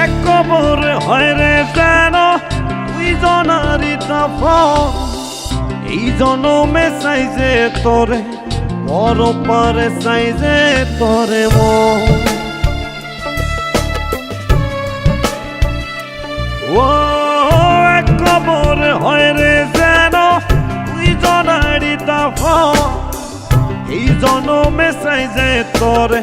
এক কবর হয় রে যেন তুই জনারি তফন এই জনমে সাইজে তোরে বড় পারে সাইজে তোরে মন। ও এক কবর হয় রে যেন তুই জনারি এই জনমে সাইজে তোরে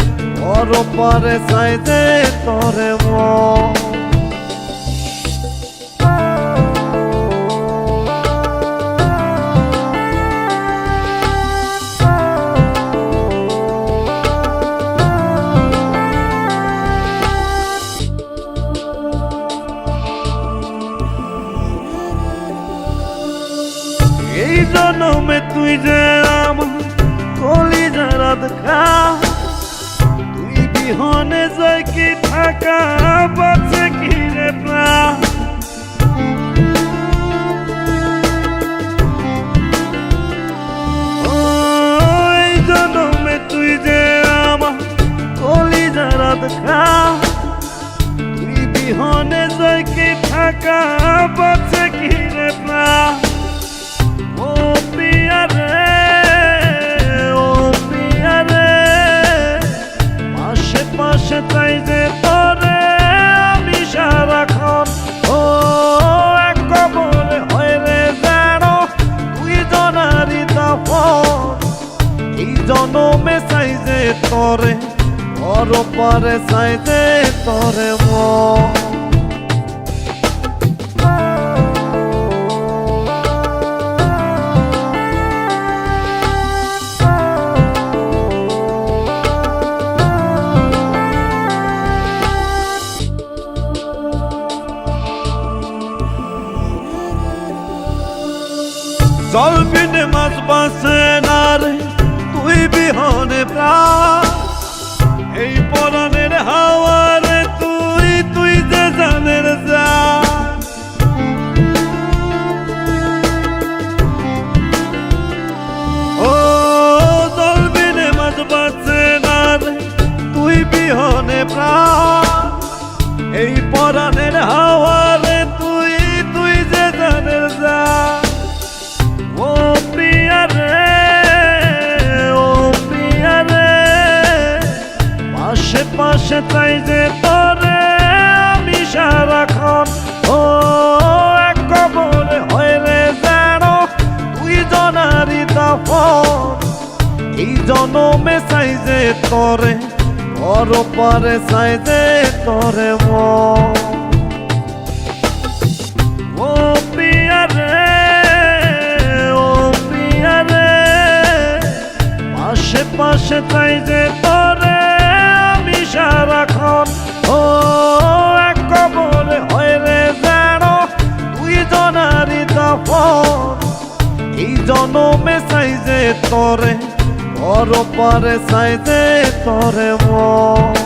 বড় পারে সাইজে তোরে মন এই জন্মে তুই যে আমার কলি যারা দেখা বিহনে যাই কি থাকা বাঁচে কি রে প্রাণ? তুই যে আমার বিহনে যাই কি থাকা বাঁচে কি রে প্রাণ? তোরে বড় পারে সাইজে তোরে মন। জল বিনে মাছ বাঁচে না রে। বিহনে প্রাণ। এই পরাণের হাওয়ারে পাশে তাই যে তোরে আমি সারাক্ষণ। ও, এক কবরে রে যেন তুই জনারি দফন। এই জনমে সাইজে তোরে বড় পারে সাইজে তোরে মন। পাশে পাশে তাই যে জনমে সাইজে তোরে বড় পারে সাইজে তোরে মন